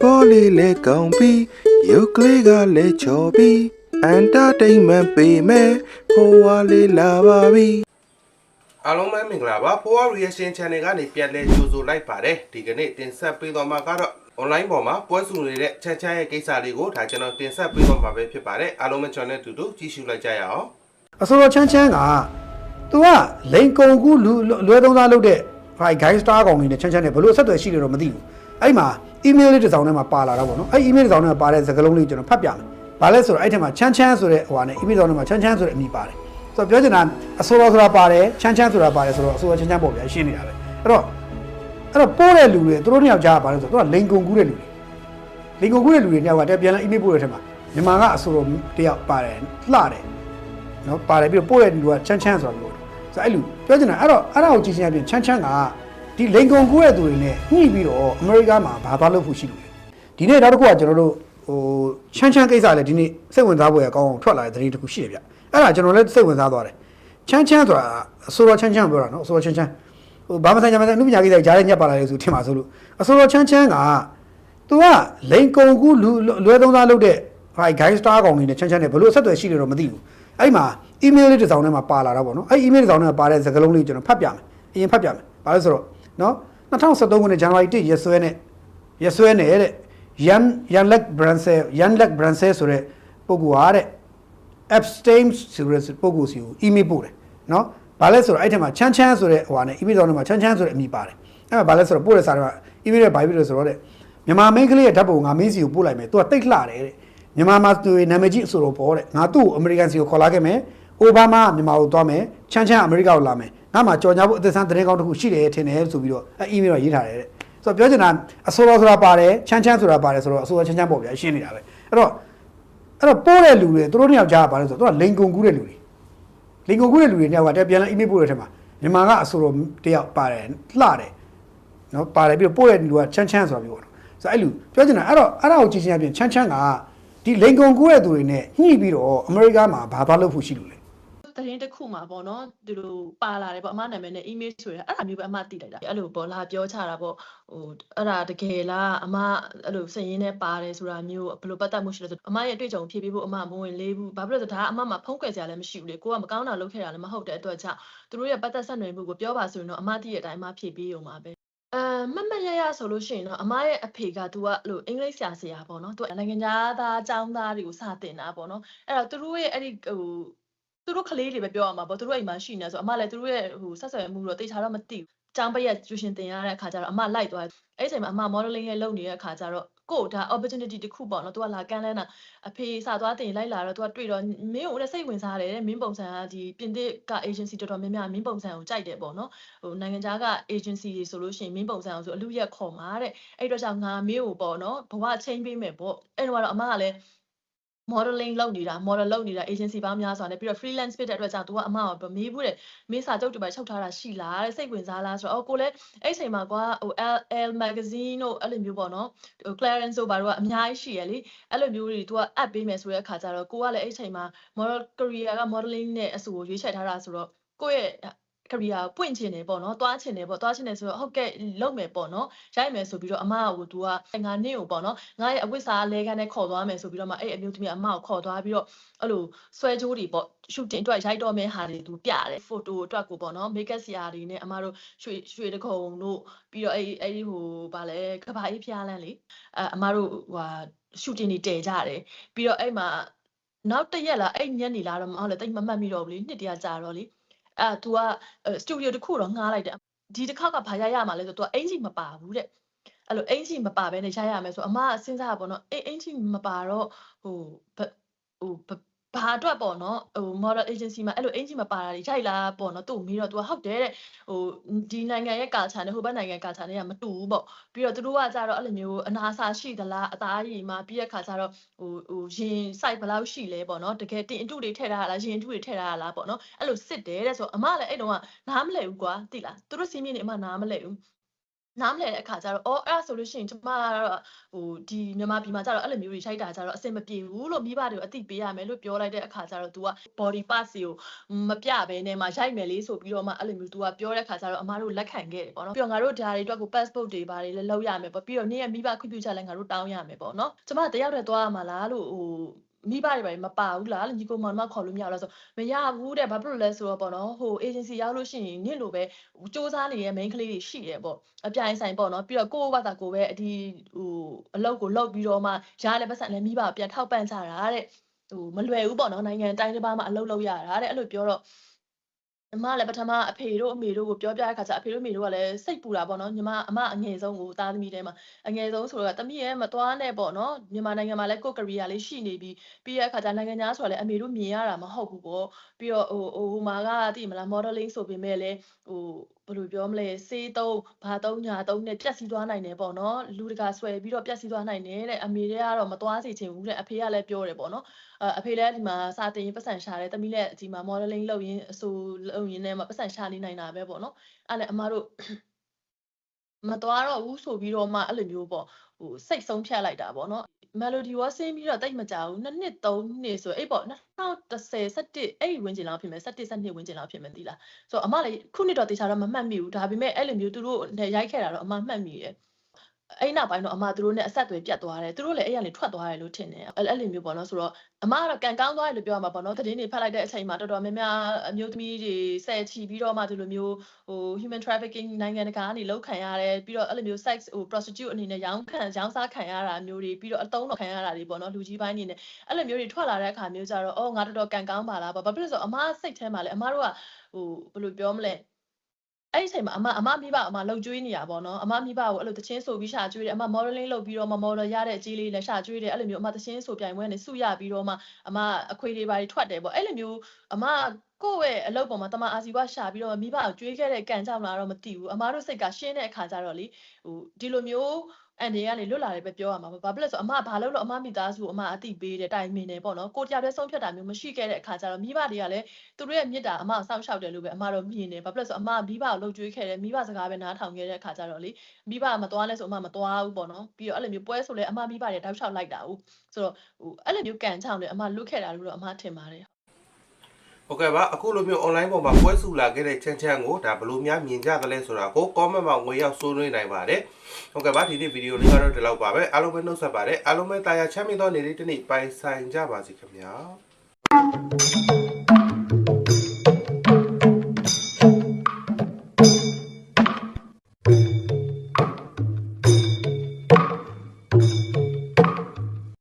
ပေါ်လေးလဲကောင်းပြီးရုပ်ကလေးကလည်းချော်ပြီးအန်တာတိန်မန်ပေးမယ်ဖိုးဝါလေးလာပါပြီအားလုံးပဲမင်္ဂလာပါဖိုးဝါ reaction channel ကနေပြန်လဲကြိုဆိုလိုက်ပါတယ်ဒီကနေ့တင်ဆက်ပေးသွားမှာကတော့ online ပေါ်မှာပွဲစုနေတဲ့ချမ်းချမ်းရဲ့ကိစ္စလေးကိုဒါကျွန်တော်တင်ဆက်ပေးသွားမှာပဲဖြစ်ပါတယ်အားလုံးပဲ channel တူတူကြည့်ရှုလိုက်ကြရအောင်အစိုးရချမ်းချမ်းက तू ကလိန်ကုံကူလူလွဲသုံးစားလုပ်တဲ့ high guy star ကောင်တွေနဲ့ချမ်းချမ်းနဲ့ဘလို့အဆက်အသွယ်ရှိတယ်တော့မသိဘူး အဲ့မှာ email လေးတစ်စောင်ထဲမှာပါလာတော့ဗောနော်အဲ့ email တစ်စောင်ထဲမှာပါတဲ့စကားလုံးလေးကျွန်တော်ဖတ်ပြမယ်ဘာလဲဆိုတော့အဲ့ထက်မှာချမ်းချမ်းဆိုတဲ့ဟိုဟာနဲ့ email တစ်စောင်ထဲမှာချမ်းချမ်းဆိုတဲ့အမည်ပါတယ်ဆိုတော့ပြောချင်တာအစိုးရဆိုတာပါတယ်ချမ်းချမ်းဆိုတာပါတယ်ဆိုတော့အစိုးရချမ်းချမ်းပေါ့ဗျာရှင်းနေတာပဲအဲ့တော့အဲ့တော့ပို့တဲ့လူတွေသူတို့နှစ်ယောက်ကြားကပါလဲဆိုတော့သူကလိန်ကုံကူးတဲ့လူတွေလင်ကုန်ကူးတဲ့လူတွေတယောက်ကတည်းပြန်လာ email ပို့တဲ့ထက်မှာမြန်မာကအဆိုတော်တယောက်ပါတယ်လှတယ်နော်ပါတယ်ပြီးတော့ပို့တဲ့လူကချမ်းချမ်းဆိုတာမျိုးဆိုတော့အဲ့လူပြောချင်တာအဲ့တော့အဲ့ဒါကိုကြည့်ချင်းအပြင်ချမ်းချမ်းက ဒီလင်ကုန်ကူးတဲ့သူတွေနဲ့ညှိပြီးတော့အမေရိကမှာဘာသွားလုပ်ဖို့ရှိလို့လဲဒီနေ့နောက်တစ်ခုကကျွန်တော်တို့ဟိုချမ်းချမ်းကိစ္စလည်းဒီနေ့စိတ်ဝင်စားဖို့ရကောင်းအောင်ထွက်လာတဲ့သတင်းတစ်ခုရှိတယ်ဗျအဲ့ဒါကျွန်တော်လည်းစိတ်ဝင်စားသွားတယ်ချမ်းချမ်းဆိုတာအဆိုတော်ချမ်းချမ်းပြောတာနော်အဆိုတော်ချမ်းချမ်းဟိုဘာမဆိုင်ကြမဆိုင်လူပညာကိစ္စကြားတဲ့ညက်ပါလာလေဆိုထင်ပါဆိုလို့အဆိုတော်ချမ်းချမ်းက तू ကလိန်ကုံကူလူလွဲသုံးစားလုပ်တဲ့ high guy star ကောင်တွေနဲ့ချမ်းချမ်းနဲ့ဘလို့အဆက်အသွယ်ရှိတယ်တော့မသိဘူးအဲ့မှာ email လေးတစ်စောင်ထဲမှာပါလာတော့ဗောနော်အဲ့ email တစ်စောင်ထဲမှာပါတဲ့စကားလုံးလေးကျွန်တော်ဖတ်ပြမယ်အရင်ဖတ်ပြမယ်ဘာလို့ဆိုတော့ နော်2013ခုနှစ်ဇန်နဝါရီ1ရက်စွဲနဲ့ရက်စွဲနဲ့တဲ့ Yan Yanlek Branse Yanlek Branse ဆိုတဲ့ပုဂ္ဂိုလ်ဟာတဲ့ abstain ဆိုတဲ့ပုဂ္ဂိုလ်စီကို email ပို့တယ်နော်ဘာလဲဆိုတော့အဲ့ထက်မှာချမ်းချမ်းဆိုတဲ့ဟိုဟာနဲ့ email တောင်းထဲမှာချမ်းချမ်းဆိုတဲ့အမည်ပါတယ်အဲ့မှာဘာလဲဆိုတော့ပို့တဲ့စာထဲမှာ email ရဲ့ bible ဆိုတော့တဲ့မြန်မာမိန်းကလေးရဲ့ဓာတ်ပုံငါမင်းစီကိုပို့လိုက်မယ်သူကတိတ်လှတယ်တဲ့မြန်မာမှာသူနာမည်ကြီးအဆိုတော်ပေါ်တဲ့ငါသူ့ကိုအမေရိကန်စီကိုခေါ်လာခဲ့မယ် အိုဘားမားကမြန်မာကိုသွားမယ်ချမ်းချမ်းအမေရိကကိုလာမယ်ငါမှကြော်ညာဖို့အသက်ဆန်းသတင်းကောင်းတစ်ခုရှိတယ်ထင်တယ်ဆိုပြီးတော့အဲ email တော့ရေးထားတယ်တဲ့ဆိုတော့ပြောချင်တာအဆိုတော်ဆိုတာပါတယ်ချမ်းချမ်းဆိုတာပါတယ်ဆိုတော့အဆိုတော်ချမ်းချမ်းပေါ့ဗျာရှင်းနေတာပဲအဲ့တော့အဲ့တော့ပို့တဲ့လူတွေသူတို့နှစ်ယောက်ကြားကပါတယ်ဆိုတော့သူကလိန်ကုံကူးတဲ့လူတွေလင်ကုန်ကူးတဲ့လူတွေတယောက်ကတည်းပြန်လာ email ပို့တဲ့ထက်မှာမြန်မာကအဆိုတော်တယောက်ပါတယ်လှတယ်နော်ပါတယ်ပြီးတော့ပို့တဲ့လူကချမ်းချမ်းဆိုတာမျိုးပေါ့နော်ဆိုတော့အဲ့လူပြောချင်တာအဲ့တော့အဲ့ဒါကိုကြည့်ချင်းအပြင်ချမ်းချမ်းကဒီလင်ကုန်ကူးတဲ့သူတွေနဲ့ညှိပြီးတော့အမေရိကမှာဘာသွားလုပ်ဖို့ရှိလို့လဲ သတင်းတစ်ခုမှာပေါ့နော်ဒီလိုပါလာတယ်ပေါ့အမနာမည်နဲ့ email ဆိုရအဲ့ဒါမျိုးပဲအမသိလိုက်တာအဲ့လိုပေါ့လာပြောချတာပေါ့ဟိုအဲ့ဒါတကယ်လားအမအဲ့လိုစည်ရင်းနဲ့ပါတယ်ဆိုတာမျိုးဘယ်လိုပတ်သက်မှုရှိလဲဆိုအမရဲ့အတွေ့အကြုံဖြည့်ပေးဖို့အမမဝင်လေးဘူးဘာဖြစ်လို့လဲဆိုတော့ဒါကအမမှာဖုံးကွယ်စရာလည်းမရှိဘူးလေကိုကမကောင်းတာလုပ်ခဲ့တာလည်းမဟုတ်တဲ့အတွက်ကြောင့်သူတို့ရဲ့ပတ်သက်ဆက်နွယ်မှုကိုပြောပါဆိုရင်တော့အမသိတဲ့အတိုင်းအမဖြည့်ပေးရုံပါပဲအဲမမရရဆိုလို့ရှိရင်တော့အမရဲ့အဖေက तू ကအဲ့လိုအင်္ဂလိပ်ဆရာဆရာပေါ့နော် तू နိုင်ငံသားအကြောင်းသားတွေကိုစတင်တာပေါ့နော်အဲ့တော့သူတို့ရဲ့အဲ့ဒီဟို သူတို့ကလေးတွေပဲပြောရမှာပေါ့သူတို့အိမ်မှာရှိနေဆိုအမလည်းသူတို့ရဲ့ဟိုဆက်ဆံမှုတော့တေချာတော့မသိဘူး။ចောင်းပရက်ကျူရှင်တင်ရတဲ့အခါကျတော့အမလိုက်သွားတယ်။အဲ့ဒီအချိန်မှာအမ modeling ရဲ့လုပ်နေတဲ့အခါကျတော့ကို့ဒါ opportunity တစ်ခုပေါ့နော်။ तू ကလာကမ်းလဲတာအဖေစသွားတင်လိုက်လာတော့ तू ကတွေ့တော့မင်းကိုလည်းစိတ်ဝင်စားတယ်တဲ့မင်းပုံစံကဒီပြင်သစ်က agency တော်တော်များများမင်းပုံစံကိုကြိုက်တယ်ပေါ့နော်။ဟိုနိုင်ငံခြားက agency တွေဆိုလို့ရှိရင်မင်းပုံစံအောင်ဆိုအလူရက်ခေါ်မှာတဲ့။အဲ့တော့ကြောင့်ငါမင်းကိုပေါ့နော်ဘဝချင်းပေးမယ်ပေါ့။အဲ့တော့ကတော့အမကလည်း modeling လုပ်နေတာ model လုပ်နေတာ agency ပေါင်းများစွာနဲ့ပြီးတော့ freelance ဖြစ်တဲ့အတွက်ကြောင့် तू ကအမကိုမေးဘူးတဲ့မင်းစာချုပ်တွေပဲချုပ်ထားတာရှိလားတဲ့စိတ်ဝင်စားလားဆိုတော့အော်ကိုလည်းအဲ့ချိန်မှာကွာဟို L L magazine တို့အဲ့လိုမျိုးပေါ့နော်ဟို Clarence တို့ဘာတို့ကအများကြီးရှိရလေအဲ့လိုမျိုးတွေ तू က app ပေးမယ်ဆိုတဲ့အခါကျတော့ကိုကလည်းအဲ့ချိန်မှာ model career က modeling နဲ့အဆူကိုရွေးချယ်ထားတာဆိုတော့ကိုယ့်ရဲ့ career ပွင့်ချင်တယ်ပေါ့နော်သွားချင်တယ်ပေါ့သွားချင်တယ်ဆိုတော့ဟုတ်ကဲ့လုပ်မယ်ပေါ့နော်ရိုက်မယ်ဆိုပြီးတော့အမက तू ကငါနင့်ကိုပေါ့နော်ငါရဲ့အဝိစာလဲခန်းနဲ့ခေါ်သွားမယ်ဆိုပြီးတော့မှအဲ့အမျိုးသမီးအမကိုခေါ်သွားပြီးတော့အဲ့လိုဆွဲကြိုးတွေပေါ့ shooting အတွက်ရိုက်တော့မယ့်ဟာတွေ तू ပြတယ် photo အတွက်ကိုပေါ့နော် makeup ဆရာတွေနဲ့အမတို့ရွှေရွှေတခုံတို့ပြီးတော့အဲ့အဲ့ဒီဟိုဗာလဲကဘာအေးဖျားလန်းလေအဲအမတို့ဟိုဟာ shooting တွေတည်ကြတယ်ပြီးတော့အဲ့မှာနောက်တစ်ရက်လားအဲ့ညနေလားတော့မဟုတ်လေတိတ်မမှတ်မိတော့ဘူးလေနှစ်တရကြာတော့လေ အဲ तू ကစတူဒီယိုတစ်ခုတော့ငှားလိုက်တယ်ဒီတစ်ခါကဘာရရမှာလဲဆိုတော့ तू အင်ဂျီမပါဘူးတဲ့အဲ့လိုအင်ဂျီမပါဘဲနဲ့ရရမယ်ဆိုအမကစဉ်းစားတာပေါ့နော်အေးအင်ဂျီမပါတော့ဟိုဘဟို ဘဘာအတွက်ပေါ့နော်ဟို model agency မှာအဲ့လိုအင်ဂျီမပါတာတွေရိုက်လာပေါ့နော်သူ့ကိုမေးတော့ तू ကဟုတ်တယ်တဲ့ဟိုဒီနိုင်ငံရဲ့ culture နဲ့ဟိုဘက်နိုင်ငံ culture နဲ့ကမတူဘူးပေါ့ပြီးတော့သူတို့ကကြတော့အဲ့လိုမျိုးအနာစာရှိသလားအသားရည်မှာပြီးတဲ့ခါကျတော့ဟိုဟိုရင် site ဘယ်လောက်ရှိလဲပေါ့နော်တကယ်တင်အတုတွေထည့်ထားတာလားရင်အတုတွေထည့်ထားတာလားပေါ့နော်အဲ့လိုစစ်တယ်တဲ့ဆိုအမလည်းအဲ့တုန်းကနားမလဲဘူးကွာသိလားသူတို့စီးမြင့်နေအမနားမလဲဘူး နားမလည်တဲ့အခါကျတော့အော်အဲ့ဒါဆိုလို့ရှိရင်ကျမကတော့ဟိုဒီမြန်မာပြည်မှာကျတော့အဲ့လိုမျိုးတွေရိုက်တာကျတော့အဆင်မပြေဘူးလို့မိဘတွေကိုအသိပေးရမယ်လို့ပြောလိုက်တဲ့အခါကျတော့ तू က body parts ကိုမပြဘဲနဲ့မှရိုက်မယ်လေးဆိုပြီးတော့မှအဲ့လိုမျိုး तू ကပြောတဲ့အခါကျတော့အမားတို့လက်ခံခဲ့တယ်ပေါ့နော်ပြီးတော့ငါတို့ဒါတွေအတွက်ကို passport တွေဘာတွေလည်းလုပ်ရမယ်ပေါ့ပြီးတော့နေ့ရက်မိဘခွင့်ပြုချက်လည်းငါတို့တောင်းရမယ်ပေါ့နော်ကျမတယောက်တည်းသွားရမှာလားလို့ဟို မိဘတွေဘာတွေမပါဘူးလားလို့ညီကိုမောင်မခေါ်လို့မရဘူးလားဆိုမရဘူးတဲ့ဘာဖြစ်လို့လဲဆိုတော့ပေါ့နော်ဟို agency ရောက်လို့ရှိရင်နင့်လိုပဲစူးစမ်းနေတဲ့ main ကလေးတွေရှိတယ်ပေါ့အပြိုင်ဆိုင်ပေါ့နော်ပြီးတော့ကိုယ့်ဘာသာကိုယ်ပဲအဒီဟိုအလုပ်ကိုလုပ်ပြီးတော့မှရတဲ့ပတ်စံလည်းမိဘကိုပြန်ထောက်ပံ့ကြတာတဲ့ဟိုမလွယ်ဘူးပေါ့နော်နိုင်ငံတိုင်းတစ်ပါးမှာအလုပ်လုပ်ရတာတဲ့အဲ့လိုပြောတော့ အမလည်းပထမအဖေတို့အမေတို့ကိုပြောပြတဲ့ခါကျအဖေတို့အမေတို့ကလည်းစိတ်ပူတာပေါ့နော်ညီမအမအငယ်ဆုံးကိုသားသမီးထဲမှာအငယ်ဆုံးဆိုတော့တမီးရဲ့မသွားနဲ့ပေါ့နော်မြန်မာနိုင်ငံမှာလည်းကိုယ့် career လေးရှိနေပြီပြီးရတဲ့ခါကျနိုင်ငံသားဆိုတော့လည်းအမေတို့မြင်ရတာမဟုတ်ဘူးပေါ့ပြီးတော့ဟိုဟိုဟိုမှာကသိမလား modeling ဆိုပေမဲ့လည်းဟို ဘယ်လိုပြောမလဲစေးသုံးဘာသုံးညာသုံးနဲ့ပြက်စီးသွားနိုင်တယ်ပေါ့နော်လူတကာဆွဲပြီးတော့ပြက်စီးသွားနိုင်တယ်တဲ့အမေတွေကတော့မသွားစေချင်ဘူးတဲ့အဖေကလည်းပြောတယ်ပေါ့နော်အအဖေလည်းဒီမှာစာတင်ရင်ပတ်စံရှာတယ်တမီးလည်းဒီမှာ modeling လုပ်ရင်းအဆိုလုပ်ရင်းနဲ့မှပတ်စံရှာနေနိုင်တာပဲပေါ့နော်အဲ့လည်းအမတို့မသွားတော့ဘူးဆိုပြီးတော့မှအဲ့လိုမျိုးပေါ့ဟိုစိတ်ဆုံးဖြတ်လိုက်တာပေါ့နော် melody ဝါဆင်းပြီးတော့တိတ်မကြဘူးနှစ်နှစ်သုံးနှစ်ဆိုအဲ့ပေါ့2010 17အဲ့ဒီဝန်းကျင်လောက်ဖြစ်မယ်17 12ဝန်းကျင်လောက်ဖြစ်မယ်သီလားဆိုတော့အမလည်းခုနှစ်တော့တေချာတော့မမှတ်မိဘူးဒါပေမဲ့အဲ့လိုမျိုးသူတို့နဲ့ရိုက်ခဲ့တာတော့အမမှတ်မိတယ် အဲ့နောက်ပိုင်းတော့အမသူတို့နဲ့အဆက်အသွယ်ပြတ်သွားတယ်သူတို့လည်းအဲ့ရနေထွက်သွားတယ်လို့ထင်တယ်အဲ့အဲ့လိုမျိုးပေါ့နော်ဆိုတော့အမကတော့ကန်ကောင်းသွားတယ်လို့ပြောရမှာပေါ့နော်သတင်းတွေဖတ်လိုက်တဲ့အချိန်မှာတော်တော်များများအမျိုးသမီးတွေဆယ်ချီပြီးတော့မှဒီလိုမျိုးဟို human trafficking နိုင်ငံတကာကနေလောက်ခံရတယ်ပြီးတော့အဲ့လိုမျိုး sex ဟို prostitute အနေနဲ့ရောင်းခံရောင်းစားခံရတာမျိုးတွေပြီးတော့အတုံးတော်ခံရတာတွေပေါ့နော်လူကြီးပိုင်းအနေနဲ့အဲ့လိုမျိုးတွေထွက်လာတဲ့အခါမျိုးကြတော့အော်ငါတော်တော်ကန်ကောင်းပါလားပေါ့ဘာဖြစ်လို့လဲဆိုတော့အမစိတ်ထဲမှာလေအမတို့ကဟိုဘယ်လိုပြောမလဲ အဲ့ဒီအချိန်မှာအမအမမိဘအမလှုပ်ကြွေးနေရပါတော့အမမိဘကိုအဲ့လိုတချင်းဆိုပြီးရှာကြွေးတယ်အမ modeling လုပ်ပြီးတော့မှ model ရတဲ့အကြီးလေးလည်းရှာကြွေးတယ်အဲ့လိုမျိုးအမတချင်းဆိုပြိုင်ပွဲနဲ့စုရပြီးတော့မှအမအခွေတွေပါတွေထွက်တယ်ပေါ့အဲ့လိုမျိုးအမကိုယ့်ရဲ့အလုပ်ပေါ်မှာတမအာစီဝရှာပြီးတော့မိဘကိုကြွေးခဲ့တဲ့ကံကြောင့်လားတော့မသိဘူးအမတို့စိတ်ကရှင်းတဲ့အခါကျတော့လေဟိုဒီလိုမျိုး အန်ဒီကနေလွတ်လာတယ်ပဲပြောရမှာပေါ့ဘာဖြစ်လဲဆိုအမဘာလို့လို့အမမိသားစုအမအတိပေးတယ်တိုင်မင်တယ်ပေါ့နော်ကိုတယောက်တည်းဆုံးဖြတ်တာမျိုးမရှိခဲ့တဲ့အခါကျတော့မိဘတွေကလည်းသူတို့ရဲ့မြစ်တာအမစောင့်ရှောက်တယ်လို့ပဲအမတော့မြင်တယ်ဘာဖြစ်လဲဆိုအမမိဘကိုလှုပ်ကြွေးခဲ့တယ်မိဘစကားပဲနားထောင်ခဲ့တဲ့အခါကျတော့လေမိဘမသွားလဲဆိုအမမသွားဘူးပေါ့နော်ပြီးတော့အဲ့လိုမျိုးပွဲဆိုလဲအမမိဘတွေတောက်လျှောက်လိုက်တာဟုတ်ဆိုတော့ဟိုအဲ့လိုမျိုးကန်ချောင်းလေအမလွတ်ခဲ့တာလို့တော့အမထင်ပါတယ် ဟုတ်ကဲ့ပါအခုလိုမျိုး online ပေါ်မှာပွဲစုလာခဲ့တဲ့ချမ်းချမ်းကိုဒါဘယ်လိုများမြင်ကြသလဲဆိုတာကို comment မှာငွေရောက်ဆွေးနွေးနိုင်ပါတယ်ဟုတ်ကဲ့ပါဒီနေ့ဗီဒီယိုလေးကတော့ဒီလောက်ပါပဲအားလုံးပဲနှုတ်ဆက်ပါတယ်အားလုံးပဲတာယာချမ်းမြေ့သောနေ့လေးတစ်နေ့ပိုင်ဆိုင်ကြပါစီခင်ဗျာ